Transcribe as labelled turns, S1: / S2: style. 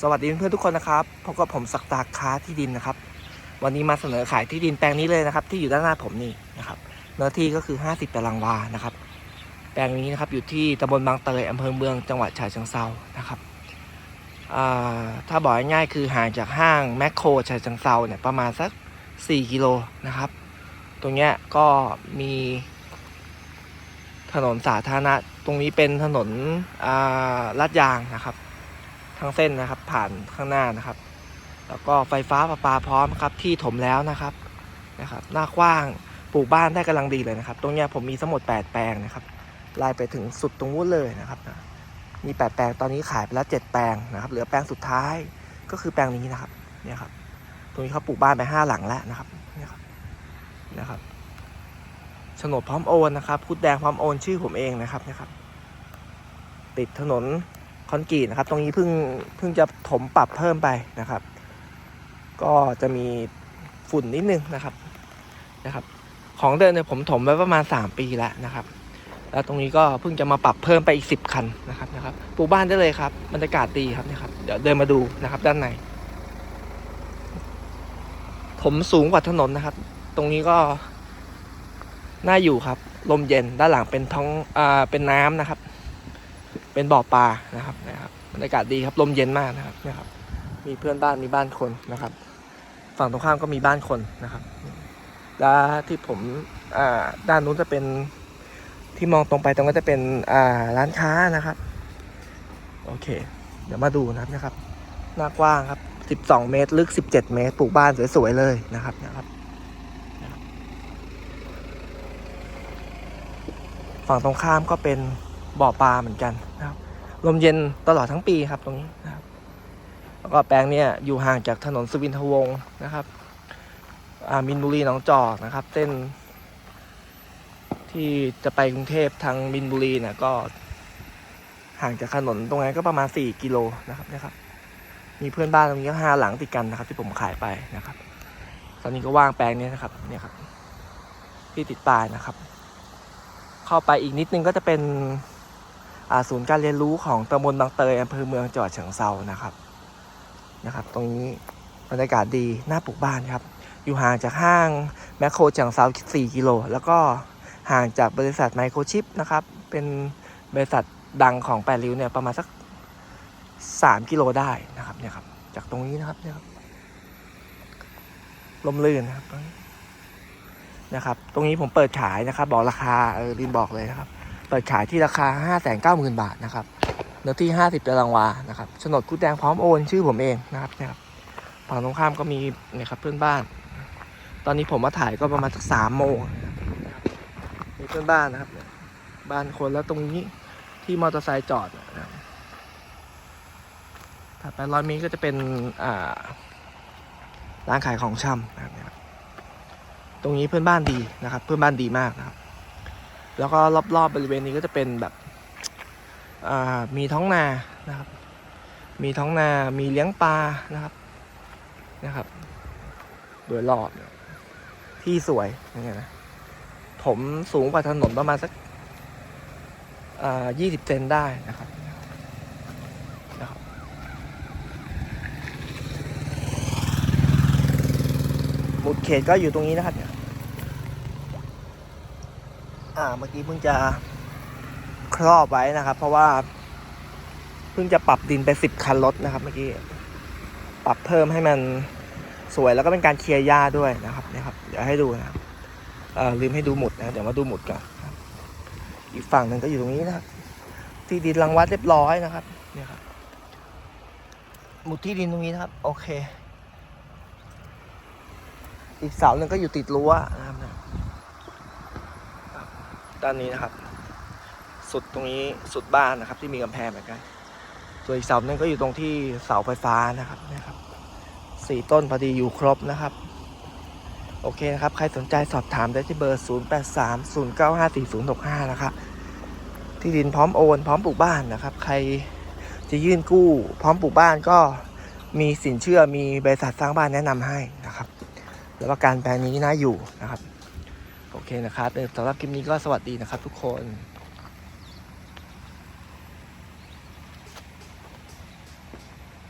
S1: สวัสดีเพื่อนทุกคนนะครับพบกับผมศักดาค้าที่ดินนะครับ วันนี้มาเสนอขายที่ดินแปลงนี้เลยนะครับ ที่อยู่ด้านหน้าผมนี่นะครับเนื้อที่ก็คือ 50ตารางวานะครับ แปลงนี้นะครับอยู่ที่ตำบลบางเตยอำเภอเมืองจังหวัดฉะเชิงเทรานะครับถ้าบอกง่ายๆคือห่างจากห้างแมคโครฉะเชิงเทราเนี่ยประมาณสัก 4 กิโลนะครับ ตรงเนี้ยก็มีถนนสาธารณะตรงนี้เป็นถนนลาดยางนะครับ ทั้งเส้นนะครับ ผ่านข้างหน้านะครับ แล้วก็ไฟฟ้าประปาพร้อมครับ ที่ถมแล้วนะครับนะครับ หน้ากว้างปลูกบ้านได้กำลังดีเลยนะครับ ตรงเนี้ยผมมีทั้งหมด 8 แปลงนะครับไล่ไปถึงสุดตรงนู้นเลยนะครับนะมี 8 แปลงตอนนี้ขายไปแล้ว 7 แปลงนะครับ เหลือแปลงสุดท้ายก็คือแปลงนี้นะครับเนี่ยครับ ตรงนี้เขาปลูกบ้านไปห้าหลังแล้วนะครับเนี่ยครับนะครับโฉนดพร้อมโอนนะครับคุดแดงพร้อมโอนชื่อผมเองนะครับนะครับ ติดถนน คอนกรีตนะครับ ตรงนี้เพิ่งเพิ่งจะถมปรับเพิ่มไปนะครับ ก็จะมีฝุ่นนิดนึงนะครับนะครับ ของเดิมเนี่ยผมถมไว้ประมาณ 3 ปีแล้วนะครับ แล้วตรงนี้ก็เพิ่งจะมาปรับเพิ่มไปอีก 10 คันนะครับนะครับปลูกบ้านได้เลยครับบรรยากาศดีครับนี่ยครับเดี๋ยวเดินมาดูนะครับด้านในถมสูงกว่าถนนนะครับ ตรงนี้ก็น่าอยู่ครับ ลมเย็นด้านหลังเป็นท้องอ่าเป็นน้ำนะครับ เป็นบ่อปลานะครับนะครับบรรยากาศดีครับลมเย็นมากนะครับนะครับ มีเพื่อนบ้านมีบ้านคนนะครับ ฝั่งตรงข้ามก็มีบ้านคนนะครับแล้วที่ผมอ่าด้านนู้นจะเป็นที่มองตรงไปตรงก็จะเป็นอ่าร้านค้านะครับ โอเค เดี๋ยวมาดูนะครับนะครับหน้ากว้างครับ 12 เมตร ลึก 17 เมตร ปลูกบ้านสวยๆเลยนะครับนะครับ ฝั่งตรงข้ามก็เป็น บ่อปลาเหมือนกันนะครับ ลมเย็นตลอดทั้งปีครับตรงนี้นะครับแล้วก็แปลงเนี้ยอยู่ห่างจากถนนสุวินทวงศ์นะครับมินบุรีหนองจอกนะครับ เส้น ที่จะไปกรุงเทพทางมินบุรีเนี่ยก็ ห่างจากถนนตรงนั้นก็ประมาณ 4 กิโลนะครับนะครับ มีเพื่อนบ้านตรงนี้ก็ห้าหลังติดกันนะครับ ที่ผมขายไปนะครับ ตอนนี้ก็ว่างแปลงนี้นะครับเนี่ยครับ ที่ติดป้ายนะครับ เข้าไปอีกนิดนึงก็จะเป็น ศูนย์การเรียนรู้ของตำบลบางเตยอำเภอเมืองจังหวัดเชียงเซานะครับนะครับ ตรงนี้บรรยากาศดีน่าปลูกบ้านครับ อยู่ห่างจากห้างแมคโครเชียงเซา4กิโลแล้วก็ห่างจากบริษัทไมโครชิปนะครับ เป็นบริษัทดังของแปดริ้วเนี่ยประมาณสัก 3 กิโลได้นะครับเนี่ยครับ จากตรงนี้นะครับเนี่ยครับลมลื่นนะครับนะครับ ตรงนี้ผมเปิดขายนะครับ บอกราคาเออลืมบอกเลยนะครับ เปิดขายที่ราคา 5 9 0 0 0 0 บาทนะครับเนื้อที่ 50ตารางวานะครับโฉนดคู่แดงพร้อมโอนชื่อผมเองนะครับเนี่ยครับฝั่งตรงข้ามก็มีนี่ครับเพื่อนบ้าน ตอนนี้ผมมาถ่ายก็ประมาณสักสามโมงมีเพื่อนบ้านนะครับ บ้านคนแล้วตรงนี้ที่มอเตอร์ไซค์จอดนะครับถัดไปร้อยเมตรก็จะเป็นอ่าร้านขายของชำนะครับเนี่ยครับตรงนี้เพื่อนบ้านดีนะครับ เพื่อนบ้านดีมากนะครับ แล้วก็รอบๆบบริเวณนี้ก็จะเป็นแบบมีท้องนานะครับ มีท้องนา มีเลี้ยงปลานะครับนะครับ โดยรอบที่สวยยังไงนะผมสูงกว่าถนนประมาณสักยี่สิบเซนได้นะครับนะครับ หมุดเขตก็อยู่ตรงนี้นะครับ อ่าเมื่อกี้เพิ่งจะครอบไว้นะครับ เพราะว่า เพิ่งจะปรับดินไปสิบคันรถนะครับเมื่อกี้ปรับเพิ่มให้มันสวยแล้วก็เป็นการเคลียร์หญ้าด้วยนะครับนี่ครับ เดี๋ยวให้ดูนะครับเออลืมให้ดูหมุดนะเดี๋ยวมาดูหมุดก่อนอีกฝั่งหนึ่งก็อยู่ตรงนี้นะครับ ที่ดินรังวัดเรียบร้อยนะครับเนี่ยครับหมุดที่ดินตรงนี้นะครับ โอเค อีกเสาหนึ่งก็อยู่ติดรั้วนะครับ ด้านนี้นะครับ สุดตรงนี้สุดบ้านนะครับ ที่มีกำแพงเหมือนกัน ส่วนอีกเสาหนึ่งก็อยู่ตรงที่เสาไฟฟ้านะครับนี่ครับสี่ต้นพอดีอยู่ครบนะครับ โอเคนะครับ ใครสนใจสอบถามได้ที่เบอร์ 0 8 3 0 9 5 4 0 6 5 นะครับ ที่ดินพร้อมโอน พร้อมปลูกบ้านนะครับ ใครจะยื่นกู้ พร้อมปลูกบ้านก็มีสินเชื่อมีบริษัทสร้างบ้านแนะนำให้นะครับ แล้วก็การแปลงนี้น่าอยู่นะครับ โอเคนะครับสำหรับคลิปนี้ก็สวัสดีนะครับทุกคน